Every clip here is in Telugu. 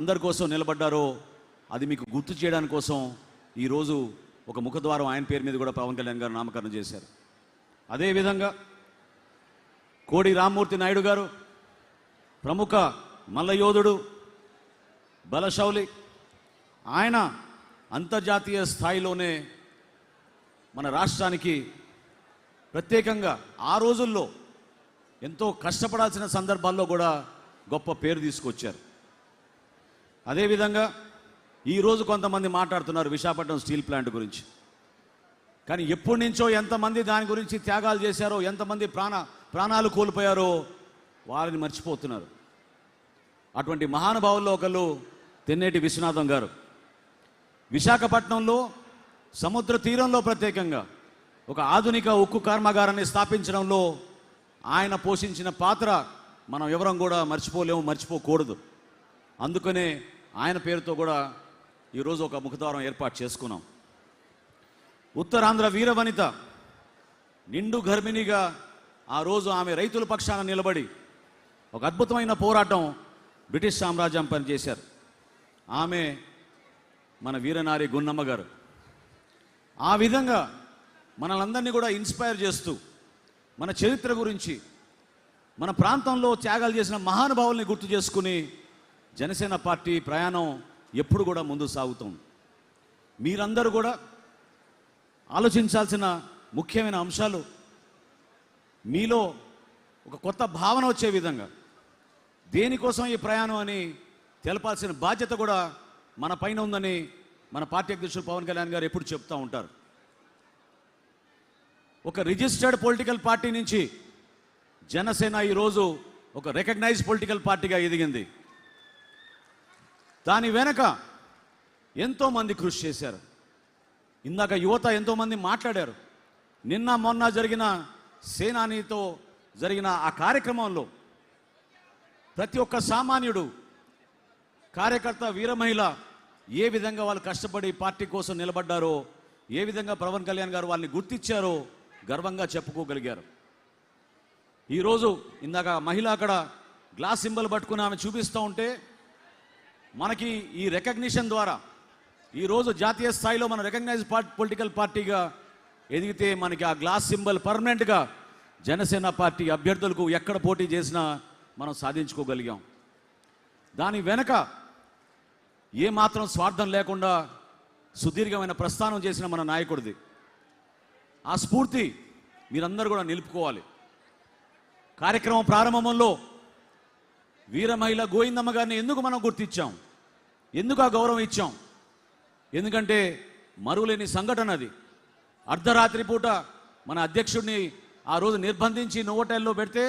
అందరి కోసం నిలబడ్డారో అది మీకు గుర్తు చేయడానికి కోసం ఈరోజు ఒక ముఖద్వారం ఆయన పేరు మీద కూడా పవన్ కళ్యాణ్ గారు నామకరణం చేశారు. అదేవిధంగా కోడి రామ్మూర్తి నాయుడు గారు ప్రముఖ మల్లయోధుడు బలశౌలి ఆయన అంతర్జాతీయ స్థాయిలోనే మన రాష్ట్రానికి ప్రత్యేకంగా ఆ రోజుల్లో ఎంతో కష్టపడాల్సిన సందర్భాల్లో కూడా గొప్ప పేరు తీసుకొచ్చారు. అదేవిధంగా ఈరోజు కొంతమంది మాట్లాడుతున్నారు విశాఖపట్నం స్టీల్ ప్లాంట్ గురించి. కానీ ఎప్పటి నుంచో ఎంతమంది దాని గురించి త్యాగాలు చేశారో ఎంతమంది ప్రాణ ప్రాణాలు కోల్పోయారో వారిని మర్చిపోతున్నారు. అటువంటి మహానుభావుల్లో ఒకళ్ళు తెన్నేటి విశ్వనాథం గారు. విశాఖపట్నంలో సముద్ర తీరంలో ప్రత్యేకంగా ఒక ఆధునిక ఉక్కు కర్మాగారాన్ని స్థాపించడంలో ఆయన పోషించిన పాత్ర మనం ఎవరం కూడా మర్చిపోలేము మర్చిపోకూడదు. అందుకనే ఆయన పేరుతో కూడా ఈరోజు ఒక ముఖద్వారం ఏర్పాటు చేసుకున్నాం. ఉత్తరాంధ్ర వీరవనిత నిండు గర్భిణిగా ఆ రోజు ఆమె రైతుల పక్షాన నిలబడి ఒక అద్భుతమైన పోరాటం బ్రిటిష్ సామ్రాజ్యం పనిచేశారు. ఆమె మన వీరనారి గున్నమ్మ గారు. ఆ విధంగా మనలందరినీ కూడా ఇన్స్పైర్ చేస్తూ మన చరిత్ర గురించి మన ప్రాంతంలో త్యాగాలు చేసిన మహానుభావుల్ని గుర్తు చేసుకుని జనసేన పార్టీ ప్రయాణం ఎప్పుడు కూడా ముందు సాగుతుంది. మీరందరూ కూడా ఆలోచించాల్సిన ముఖ్యమైన అంశాలు మీలో ఒక కొత్త భావన వచ్చే విధంగా దేనికోసం ఈ ప్రయాణం అని తెలపాల్సిన బాధ్యత కూడా మన పైన ఉందని మన పార్టీ అధ్యక్షుడు పవన్ కళ్యాణ్ గారు ఎప్పుడు చెప్తూ ఉంటారు. ఒక రిజిస్టర్డ్ పొలిటికల్ పార్టీ నుంచి జనసేన ఈరోజు ఒక రికగ్నైజ్ పొలిటికల్ పార్టీగా ఎదిగింది. దాని వెనక ఎంతోమంది కృషి చేశారు. ఇందాక యువత ఎంతోమంది మాట్లాడారు. నిన్న మొన్న జరిగిన సేనానితో జరిగిన ఆ కార్యక్రమంలో ప్రతి ఒక్క సామాన్యుడు కార్యకర్త వీర మహిళ ఏ విధంగా వాళ్ళు కష్టపడి పార్టీ కోసం నిలబడ్డారో ఏ విధంగా పవన్ కళ్యాణ్ గారు వాళ్ళని గుర్తించారో గర్వంగా చెప్పుకోగలిగారు. ఈరోజు ఇందాక మహిళ అక్కడ గ్లాస్ సింబల్ పట్టుకుని ఆమె చూపిస్తూ ఉంటే మనకి ఈ రికగ్నిషన్ ద్వారా ఈరోజు జాతీయ స్థాయిలో మన రికగ్నైజ్ పార్టీ పొలిటికల్ పార్టీగా ఎదిగితే మనకి ఆ గ్లాస్ సింబల్ పర్మనెంట్గా జనసేన పార్టీ అభ్యర్థులకు ఎక్కడ పోటీ చేసినా మనం సాధించుకోగలిగాం. దాని వెనక ఏ మాత్రం స్వార్థం లేకుండా సుదీర్ఘమైన ప్రస్థానం చేసిన మన నాయకుడిది. ఆ స్ఫూర్తి మీరందరూ కూడా నిలుపుకోవాలి. కార్యక్రమం ప్రారంభంలో వీరమహిళ గోవిందమ్మ గారిని ఎందుకు మనం గుర్తించాం? ఎందుకు ఆ గౌరవం ఇచ్చాం? ఎందుకంటే మరువులేని సంఘటన అది. అర్ధరాత్రి పూట మన అధ్యక్షుడిని ఆ రోజు నిర్బంధించి నోవోటైల్లో పెడితే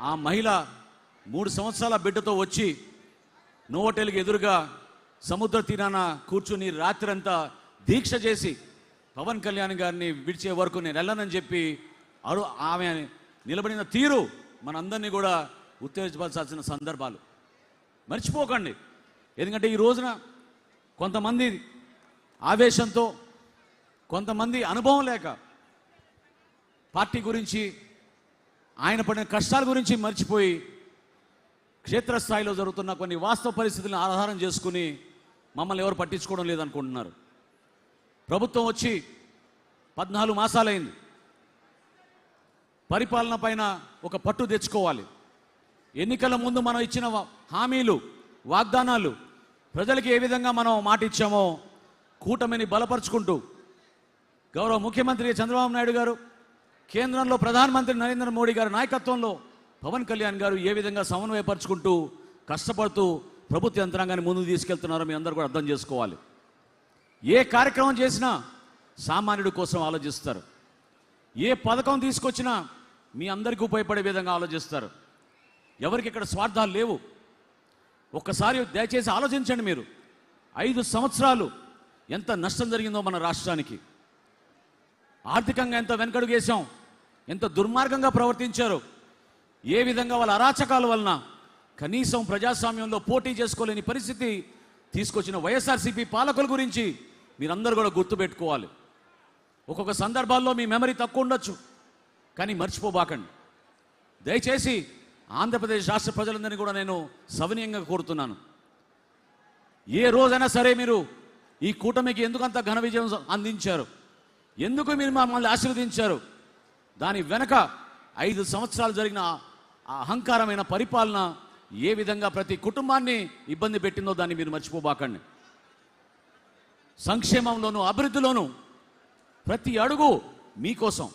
ఆ మహిళ మూడు సంవత్సరాల బిడ్డతో వచ్చి నోవోటైల్కి ఎదురుగా సముద్ర తీరాన కూర్చుని రాత్రంతా దీక్ష చేసి పవన్ కళ్యాణ్ గారిని విడిచే వరకు నేను వెళ్ళనని చెప్పి ఆమె నిలబడిన తీరు మనందరినీ కూడా ఉత్తేజపరచాల్సిన సందర్భాలు. మర్చిపోకండి. ఎందుకంటే ఈ రోజున కొంతమంది ఆవేశంతో కొంతమంది అనుభవం లేక పార్టీ గురించి ఆయన పడిన కష్టాల గురించి మర్చిపోయి క్షేత్రస్థాయిలో జరుగుతున్న కొన్ని వాస్తవ పరిస్థితులను ఆధారం చేసుకుని మమ్మల్ని ఎవరు పట్టించుకోవడం లేదనుకుంటున్నారు. ప్రభుత్వం వచ్చి పద్నాలుగు మాసాలైంది. పరిపాలన పైన ఒక పట్టు తెచ్చుకోవాలి. ఎన్నికల ముందు మనం ఇచ్చిన హామీలు వాగ్దానాలు ప్రజలకి ఏ విధంగా మనం మాట ఇచ్చామో కూటమిని బలపరుచుకుంటూ గౌరవ ముఖ్యమంత్రి చంద్రబాబు నాయుడు గారు కేంద్రంలో ప్రధానమంత్రి నరేంద్ర మోడీ గారి నాయకత్వంలో పవన్ కళ్యాణ్ గారు ఏ విధంగా సమన్వయపరుచుకుంటూ కష్టపడుతూ ప్రభుత్వ యంత్రాంగాన్ని ముందుకు తీసుకెళ్తున్నారో మీ అందరూ కూడా అర్థం చేసుకోవాలి. ఏ కార్యక్రమం చేసినా సామాన్యుడి కోసం ఆలోచిస్తారు. ఏ పథకం తీసుకొచ్చినా మీ అందరికీ ఉపయోగపడే విధంగా ఆలోచిస్తారు. ఎవరికి ఇక్కడ స్వార్థాలు లేవు. ఒక్కసారి దయచేసి ఆలోచించండి మీరు. ఐదు సంవత్సరాలు ఎంత నష్టం జరిగిందో మన రాష్ట్రానికి. ఆర్థికంగా ఎంత వెనకడుగు వేశాం ఎంత దుర్మార్గంగా ప్రవర్తించారు ఏ విధంగా వాళ్ళ అరాచకాల వలన కనీసం ప్రజాస్వామ్యంలో పోటీ చేసుకోలేని పరిస్థితి తీసుకొచ్చిన వైఎస్ఆర్సీపీ పాలకుల గురించి మీరందరూ కూడా గుర్తుపెట్టుకోవాలి. ఒక్కొక్క సందర్భాల్లో మీ మెమరీ తక్కువ ఉండొచ్చు. కానీ మర్చిపోబాకండి. దయచేసి ఆంధ్రప్రదేశ్ రాష్ట్ర ప్రజలందరినీ కూడా నేను సవినీయంగా కోరుతున్నాను. ఏ రోజైనా సరే మీరు ఈ కూటమికి ఎందుకు అంత ఘన విజయం అందించారు? ఎందుకు మీరు మమ్మల్ని ఆశీర్వదించారు? దాని వెనక ఐదు సంవత్సరాలు జరిగిన అహంకారమైన పరిపాలన ఏ విధంగా ప్రతి కుటుంబాన్ని ఇబ్బంది పెట్టిందో దాన్ని మీరు మర్చిపోబాకండి. సంక్షేమంలోనూ అభివృద్ధిలోనూ ప్రతి అడుగు మీకోసం.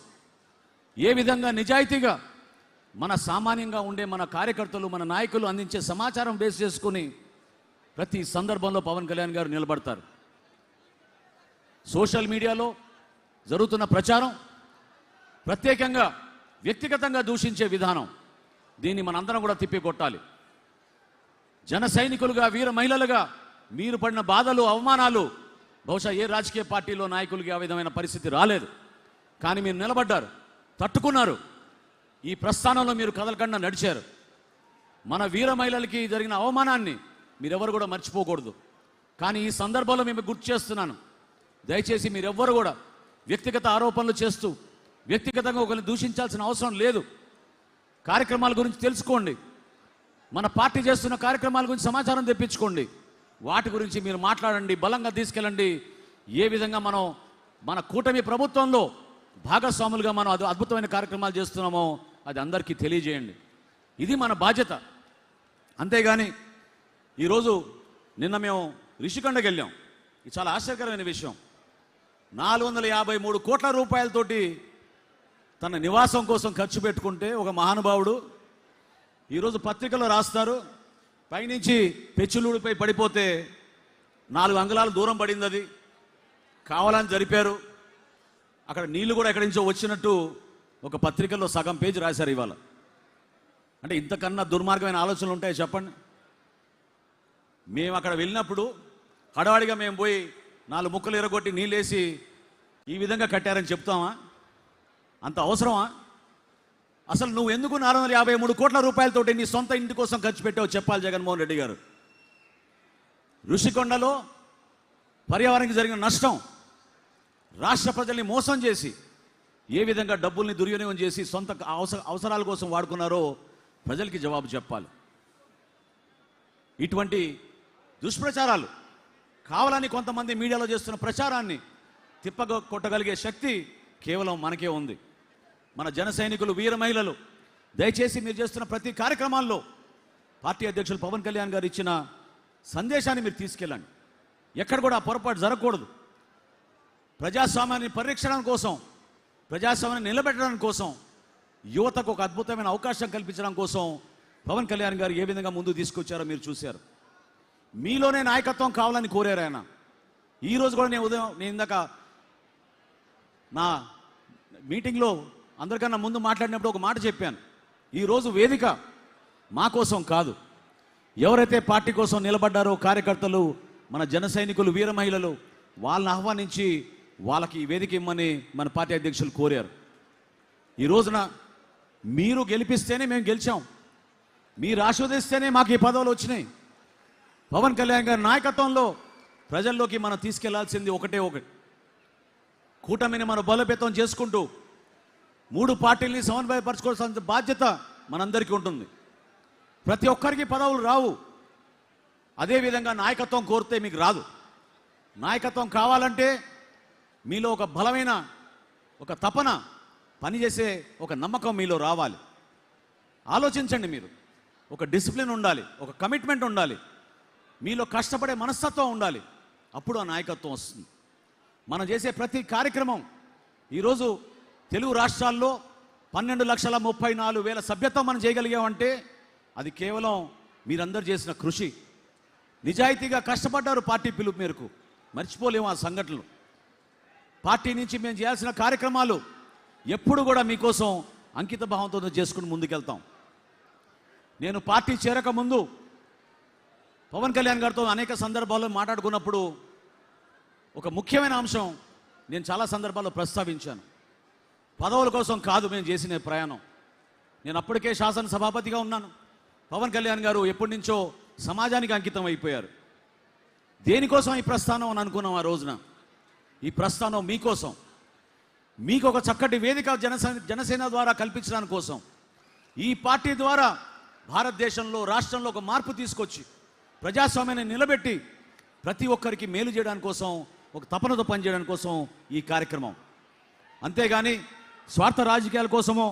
ఏ విధంగా నిజాయితీగా మన సామాన్యంగా ఉండే మన కార్యకర్తలు మన నాయకులు అందించే సమాచారం బేస్ చేసుకుని ప్రతి సందర్భంలో పవన్ కళ్యాణ్ గారు నిలబడతారు. సోషల్ మీడియాలో జరుగుతున్న ప్రచారం ప్రత్యేకంగా వ్యక్తిగతంగా దూషించే విధానం. దీన్ని మనందరం కూడా తిప్పికొట్టాలి. జన సైనికులుగా వీర మహిళలుగా మీరు పడిన బాధలు అవమానాలు బహుశా ఏ రాజకీయ పార్టీలో నాయకులకి ఆ విధమైన పరిస్థితి రాలేదు. కానీ మీరు నిలబడ్డారు తట్టుకున్నారు. ఈ ప్రస్థానంలో మీరు కదలకుండా నడిచారు. మన వీర మహిళలకి జరిగిన అవమానాన్ని మీరెవరు కూడా మర్చిపోకూడదు. కానీ ఈ సందర్భంలో మేము గుర్తు చేస్తున్నాను. దయచేసి మీరెవ్వరు కూడా వ్యక్తిగత ఆరోపణలు చేస్తూ వ్యక్తిగతంగా ఒకరిని దూషించాల్సిన అవసరం లేదు. కార్యక్రమాల గురించి తెలుసుకోండి. మన పార్టీ చేస్తున్న కార్యక్రమాల గురించి సమాచారం తెప్పించుకోండి. వాటి గురించి మీరు మాట్లాడండి బలంగా తీసుకెళ్ళండి. ఏ విధంగా మనం మన కూటమి ప్రభుత్వంలో భాగస్వాములుగా మనం అది అద్భుతమైన కార్యక్రమాలు చేస్తున్నామో అది అందరికీ తెలియజేయండి. ఇది మన బాధ్యత. అంతేగాని ఈరోజు నిన్న మేము రిషికొండకి వెళ్ళాం. ఇది చాలా ఆశ్చర్యకరమైన విషయం. నాలుగు వందల యాభై మూడు కోట్ల రూపాయలతోటి తన నివాసం కోసం ఖర్చు పెట్టుకుంటే ఒక మహానుభావుడు ఈరోజు పత్రికలో రాస్తారు పైనుంచి పెచ్చులూడిపై పడిపోతే నాలుగు అంగుళాలు దూరం పడింది అది కావాలని జరిపారు. అక్కడ నీళ్ళు కూడా ఎక్కడి నుంచో వచ్చినట్టు ఒక పత్రికలో సగం పేజ్ రాశారు ఇవాళ. అంటే ఇంతకన్నా దుర్మార్గమైన ఆలోచనలు ఉంటాయి చెప్పండి? మేము అక్కడ వెళ్ళినప్పుడు హడవాడిగా మేము పోయి నాలుగు ముక్కలు ఎరగొట్టి నీళ్ళేసి ఈ విధంగా కట్టారని చెప్తామా? అంత అవసరమా? అసలు నువ్వు ఎందుకు నాలుగు వందల యాభై మూడు కోట్ల రూపాయలతోటి నీ సొంత ఇంటి కోసం ఖర్చు పెట్టావు చెప్పాలి జగన్మోహన్ రెడ్డి గారు? ఋషికొండలో పర్యావరణానికి జరిగిన నష్టం రాష్ట్ర ప్రజల్ని మోసం చేసి ఏ విధంగా డబ్బుల్ని దుర్వినియోగం చేసి సొంత అవసర అవసరాల కోసం వాడుకున్నారో ప్రజలకి జవాబు చెప్పాలి. ఇటువంటి దుష్ప్రచారాలు కావాలని కొంతమంది మీడియాలో చేస్తున్న ప్రచారాన్ని తిప్పగొట్టగలిగే శక్తి కేవలం మనకే ఉంది. మన జన సైనికులు వీర మహిళలు దయచేసి మీరు చేస్తున్న ప్రతి కార్యక్రమాల్లో పార్టీ అధ్యక్షులు పవన్ కళ్యాణ్ గారు ఇచ్చిన సందేశాన్ని మీరు తీసుకెళ్ళండి. ఎక్కడ కూడా పొరపాటు జరగకూడదు. ప్రజాస్వామ్యాన్ని పరిరక్షణ కోసం ప్రజాస్వామ్యాన్ని నిలబెట్టడం కోసం యువతకు ఒక అద్భుతమైన అవకాశం కల్పించడం కోసం పవన్ కళ్యాణ్ గారు ఏ విధంగా ముందు తీసుకొచ్చారో మీరు చూశారు. మీలోనే నాయకత్వం కావాలని కోరారు ఆయన. ఈ రోజు కూడా నేను ఉదయం నేను ఇందాక నా మీటింగ్లో అందరికన్నా ముందు మాట్లాడినప్పుడు ఒక మాట చెప్పాను. ఈరోజు వేదిక మా కోసం కాదు. ఎవరైతే పార్టీ కోసం నిలబడ్డారో కార్యకర్తలు మన జన సైనికులు వీర మహిళలు వాళ్ళని ఆహ్వానించి వాళ్ళకి ఈ వేదిక ఇమ్మని మన పార్టీ అధ్యక్షులు కోరారు. ఈ రోజున మీరు గెలిపిస్తేనే మేము గెలిచాం. మీరు ఆస్వాదిస్తేనే మాకు ఈ పదవులు వచ్చినాయి. పవన్ కళ్యాణ్ గారి నాయకత్వంలో ప్రజల్లోకి మనం తీసుకెళ్ళాల్సింది ఒకటే ఒకటి. కూటమిని మనం బలోపేతం చేసుకుంటూ మూడు పార్టీల్ని సమన్వయపరచుకోవాల్సిన బాధ్యత మనందరికీ ఉంటుంది. ప్రతి ఒక్కరికి పదవులు రావు. అదేవిధంగా నాయకత్వం కోరితే మీకు రాదు. నాయకత్వం కావాలంటే మీలో ఒక బలమైన ఒక తపన పనిచేసే ఒక నమ్మకం మీలో రావాలి. ఆలోచించండి మీరు. ఒక డిసిప్లిన్ ఉండాలి ఒక కమిట్మెంట్ ఉండాలి. మీలో కష్టపడే మనస్తత్వం ఉండాలి. అప్పుడు ఆ నాయకత్వం వస్తుంది. మనం చేసే ప్రతి కార్యక్రమం ఈరోజు తెలుగు రాష్ట్రాల్లో పన్నెండు లక్షల ముప్పై నాలుగు వేల సభ్యత్వం మనం చేయగలిగామంటే అది కేవలం మీరందరూ చేసిన కృషి. నిజాయితీగా కష్టపడ్డారు పార్టీ పిలుపు మేరకు. మర్చిపోలేము ఆ సంఘటనలు. పార్టీ నుంచి మేము చేయాల్సిన కార్యక్రమాలు ఎప్పుడు కూడా మీకోసం అంకిత భావంతో చేసుకుని ముందుకెళ్తాం. నేను పార్టీ చేరక ముందు పవన్ కళ్యాణ్ గారితో అనేక సందర్భాల్లో మాట్లాడుకున్నప్పుడు ఒక ముఖ్యమైన అంశం నేను చాలా సందర్భాల్లో ప్రస్తావించాను. పదవుల కోసం కాదు మేము చేసిన ప్రయాణం. నేను అప్పటికే శాసన సభాపతిగా ఉన్నాను. పవన్ కళ్యాణ్ గారు ఎప్పటి నుంచో సమాజానికి అంకితం అయిపోయారు. దేనికోసం ఈ ప్రస్థానం అని అనుకున్నాం ఆ రోజున? ఈ ప్రస్థానం మీకోసం. మీకు ఒక చక్కటి వేదిక జనసేన జనసేన ద్వారా కల్పించడానికి కోసం. ఈ పార్టీ ద్వారా భారతదేశంలో రాష్ట్రంలో ఒక మార్పు తీసుకొచ్చి ప్రజాస్వామ్యాన్ని నిలబెట్టి ప్రతి ఒక్కరికి మేలు చేయడానికి కోసం ఒక తపనతో పనిచేయడానికి కోసం ఈ కార్యక్రమం. అంతేగాని స్వార్థ రాజకీయాల కోసమో